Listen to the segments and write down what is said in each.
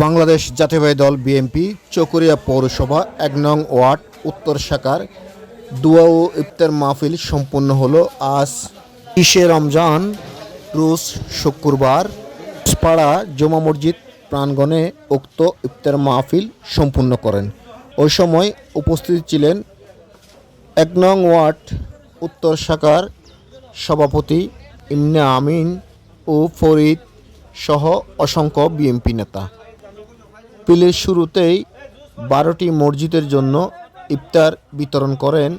বাংলাদেশ জাতীয়বাহী দল বিএনপি চকরিয়া পৌরসভা এক নং ওয়ার্ড, উত্তর শাখার দুয়া ও ইফতার মাহফিল সম্পন্ন হলো আজ ইশে রমজান, রোজ শুক্রবার। পাড়া জমা মসজিদ প্রাঙ্গণে উক্ত ইফতার মাহফিল সম্পূর্ণ করেন। ওই সময় উপস্থিত ছিলেন এক নং ওয়ার্ড, উত্তর শাখার সভাপতি ইমনে আমিন ও ফরিদ সহ অসংখ্য বিএনপি নেতা। পিলের শুরুতেই বারোটি মসজিদের জন্য ইফতার বিতরণ করেন।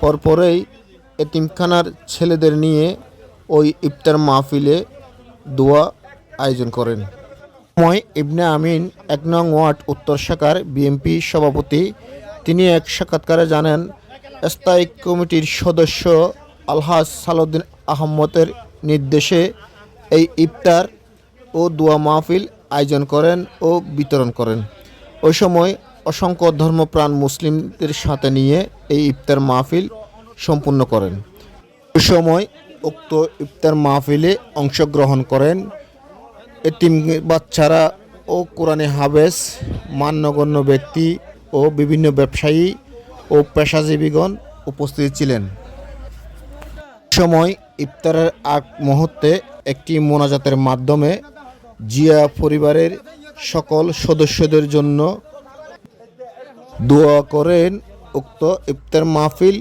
পরপরেই এতিমখানার ছেলেদের নিয়ে ওই ইফতার মাহফিলে দোয়া আয়োজন করেন। সময় ইবনে আমিন এক নং ওয়ার্ড উত্তর শাখার বিএনপি সভাপতি। তিনি এক সাক্ষাৎকারে জানেন, স্থায়ী কমিটির সদস্য আলহাজ সালউদ্দিন আহমদের নির্দেশে এই ইফতার ও দোয়া মাহফিল আয়োজন করেন ও বিতরণ করেন। ওই সময় অসংখ্য ধর্মপ্রাণ মুসলিমদের সাথে নিয়ে এই ইফতার মাহফিল সম্পূর্ণ করেন। ওই সময় উক্ত ইফতার মাহফিলে অংশগ্রহণ করেন এতিম বাচ্চারা ও কোরআনে হাবেস, মান্যগণ্য ব্যক্তি ও বিভিন্ন ব্যবসায়ী ও পেশাজীবীগণ উপস্থিত ছিলেন। সময় ইফতারের আগ মুহূর্তে একটি মোনাজাতের মাধ্যমে জিয়া পরিবারের সকল সদস্যদের জন্য দোয়া করেন উক্ত ইফতার মাহফিল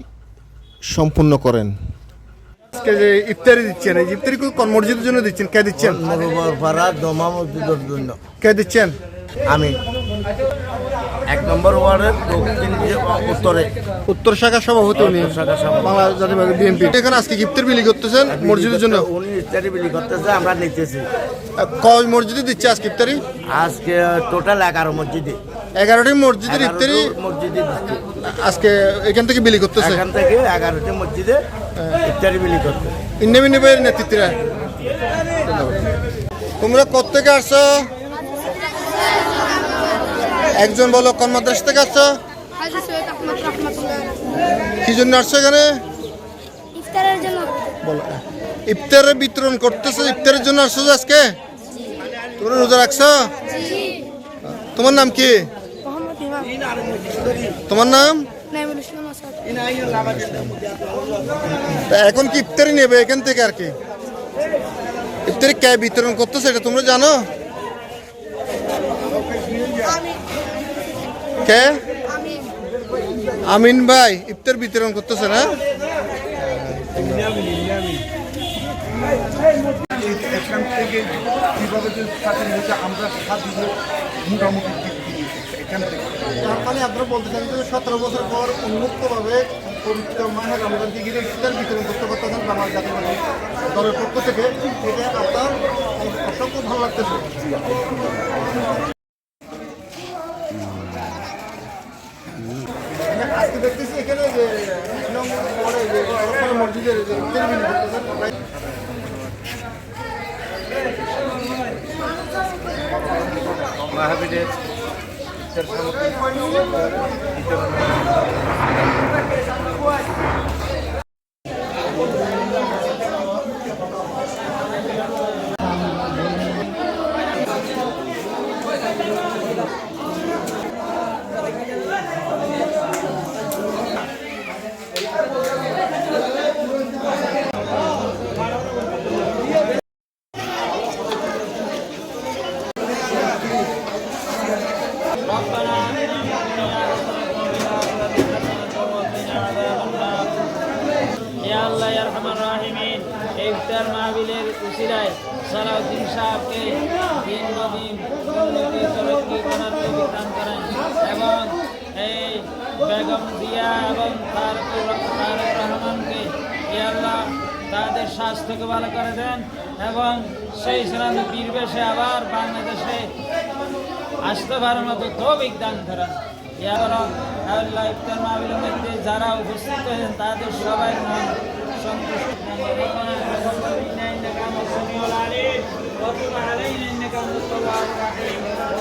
সম্পূর্ণ করেন। আজকে যে ইফতারি দিচ্ছেন এই ইফতারি জন্য দিচ্ছেন? কে দিচ্ছেন? মরুবর পাড়া দমা মসজিদের জন্য। কে দিচ্ছেন? আমি। এক নম্বর ওয়ার্ডের দক্ষিণ দিকে উত্তরে। উত্তর শাখা সভাপতি উনি। বাংলা জাতীয়বাদী বিএনপি। এখানে আজকে ইফতার বিলি করতেছেন? মসজিদের জন্য? উনি ইত্যাদি বিলি করতেছে আমরা নিতেছি। কয় মসজিদে দিচ্ছে আজকে ইফতারি? আজকে টোটাল এগারো মসজিদে। এগারোটি মসজিদের ইফতারি? মসজিদে আজকে এখান থেকে বিলি করতেছে? এখান থেকে এগারোটি মসজিদে ইত্যাদি বিলি করতে ভাইয়ের নেতৃত্বে। তোমরা কোথেকে আসছো? একজন বলো কোন মাদ্রাসা থেকে আসছো? কি জন্য আসছো এখানে? বলো। ইফতারের বিতরণ করতেছো ইফতারের জন্য আসছো আজকে? তোমরা রোজা রাখছো? তোমার নাম কি? তোমার নাম? এখন কি ইফতারি নেবে এখান থেকে আর কি? ইফতারি কে বিতরণ করতেছে এটা তোমরা জানো? কে? আমিন ভাই ইফতার বিতরণ করতেছে না? এখান থেকে কীভাবে যে আমরা স্বাধীন মোটামুটি দিক দিয়ে এখান থেকে। তার মানে আপনারা বলতে চান যে সতেরো বছর পর উন্মুক্তভাবে পবিত্র মাহে রমজান থেকে ইফতার বিতরণ করতে পারতেছেন বাংলা জাতীয়বাদী দলের পক্ষ থেকে। এটা আপনার অসংখ্য ভালো লাগতেছে। দেখতেছি এখানে যে মসজিদের যে ইফতার বিলি করতেছেন করেন এবং এই বেগম দিয়া এবং তার তাদের স্বাস্থ্যকে ভালো করে দেন এবং সেই স্নান পরিবেশে আবার বাংলাদেশে আসতে পারার মতো তৌফিক দান করেন। ইফতার মাহবিলের মধ্যে যারা উপস্থিত হয়েছেন তাদের সবাই সন্তুষ্ট علينا إنك أنت التواب الرحيم